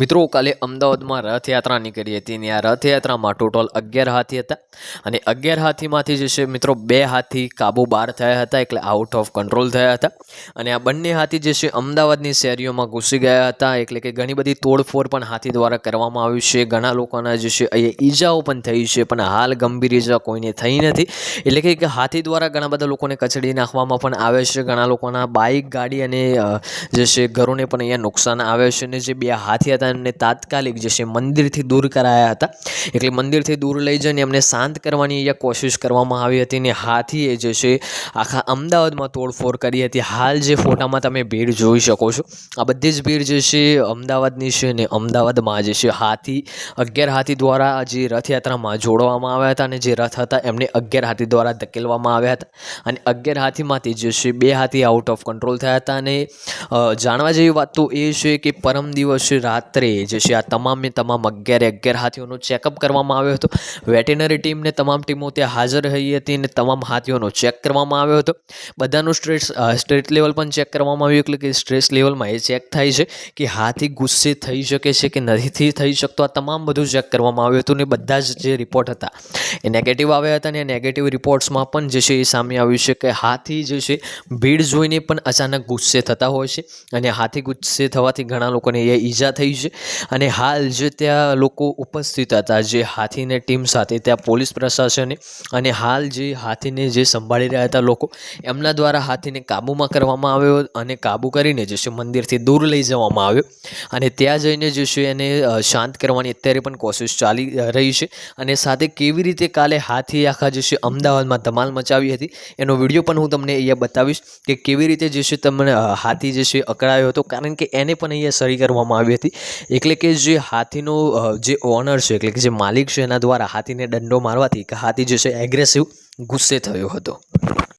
મિત્રો, કાલે અમદાવાદમાં રથયાત્રા નીકળી હતી અને આ રથયાત્રામાં ટોટલ અગિયાર હાથી હતા અને અગિયાર હાથીમાંથી જે છે મિત્રો, બે હાથી કાબુ બહાર થયા હતા એટલે આઉટ ઓફ કંટ્રોલ થયા હતા અને આ બંને હાથી જે છે અમદાવાદની શેરીઓમાં ઘૂસી ગયા હતા એટલે કે ઘણી બધી તોડફોડ પણ હાથી દ્વારા કરવામાં આવ્યું છે. ઘણા લોકોના જે છે અહીંયા ઈજાઓ પણ થઈ છે, પણ હાલ ગંભીર ઈજા કોઈને થઈ નથી. એટલે કે હાથી દ્વારા ઘણા બધા લોકોને કચડી નાખવામાં પણ આવે છે, ઘણા લોકોના બાઇક ગાડી અને જે છે ઘરોને પણ અહીંયા નુકસાન આવે છે અને જે બે હાથી હતા એમને તાત્કાલિક જે છે મંદિરથી દૂર કરાયા હતા. એટલે મંદિરથી દૂર લઈ જઈને એમને શાંત કરવાની અહીંયા કોશિશ કરવામાં આવી હતી ને હાથીએ જે છે આખા અમદાવાદમાં તોડફોડ કરી હતી. હાલ જે ફોટામાં તમે ભીડ જોઈ શકો છો. આ બધી જ ભીડ જે છે અમદાવાદની છે ને અમદાવાદમાં જે છે હાથી, અગિયાર હાથી દ્વારા જે રથયાત્રામાં જોડવામાં આવ્યા હતા અને જે રથ હતા એમને અગિયાર હાથી દ્વારા ધકેલવામાં આવ્યા હતા. અને અગિયાર હાથીમાંથી જે છે બે હાથી આઉટ ઓફ કંટ્રોલ થયા હતા અને જાણવા જેવી વાત તો એ છે કે પરમ દિવસે રાત્રે જે છે, આ તમામે તમામ અગિયારે અગિયાર હાથીઓનો ચેકઅપ કરવામાં આવ્યો હતો. વેટેનરી ટીમને તમામ ટીમો ત્યાં હાજર રહી હતી અને તમામ હાથીઓનો ચેક કરવામાં આવ્યો હતો. બધાનું સ્ટ્રેસ સ્ટ્રેટ લેવલ પણ ચેક કરવામાં આવ્યું, એટલે કે સ્ટ્રેસ લેવલમાં એ ચેક થાય છે કે હાથી ગુસ્સે થઈ શકે છે કે નથી થઈ શકતો. આ તમામ બધું ચેક કરવામાં આવ્યું હતું ને બધા જ જે રિપોર્ટ હતા એ નેગેટિવ આવ્યા હતા અને નેગેટિવ રિપોર્ટ્સમાં પણ જે છે એ સામે આવ્યું છે કે હાથી જે છે, ભીડ જોઈને પણ અચાનક ગુસ્સે થતા હોય છે અને હાથી ગુસ્સે થવાથી ઘણા લોકોને એ ઈજા થઈ છે. અને હાલ જે ત્યાં લોકો ઉપસ્થિત હતા, જે હાથીને ટીમ સાથે ત્યાં પોલીસ પ્રશાસને અને હાલ જે હાથીને જે સંભાળી રહ્યા હતા લોકો, એમના દ્વારા હાથીને કાબૂમાં કરવામાં આવ્યો અને કાબૂ કરીને જે છે મંદિરથી દૂર લઈ જવામાં આવ્યો. અને ત્યાં જઈને જે છે એને શાંત કરવાની અત્યારે પણ કોશિશ ચાલી રહી છે. અને સાથે કેવી રીતે કાલે હાથી આખા જે છે અમદાવાદમાં ધમાલ મચાવી હતી, એનો વીડિયો પણ હું તમને અહીંયા બતાવીશ કે કેવી રીતે જે છે તમને હાથી જે છે અકળાયો હતો. કારણ કે એને પણ અહીંયા સરી કરવામાં આવી હતી. એટલે કે જે હાથીનો જે ઓનર છે, એટલે કે જે માલિક છે એના દ્વારા હાથીને દંડો મારવાથી કે હાથી જે છે એગ્રેસિવ ગુસ્સે થયો હતો.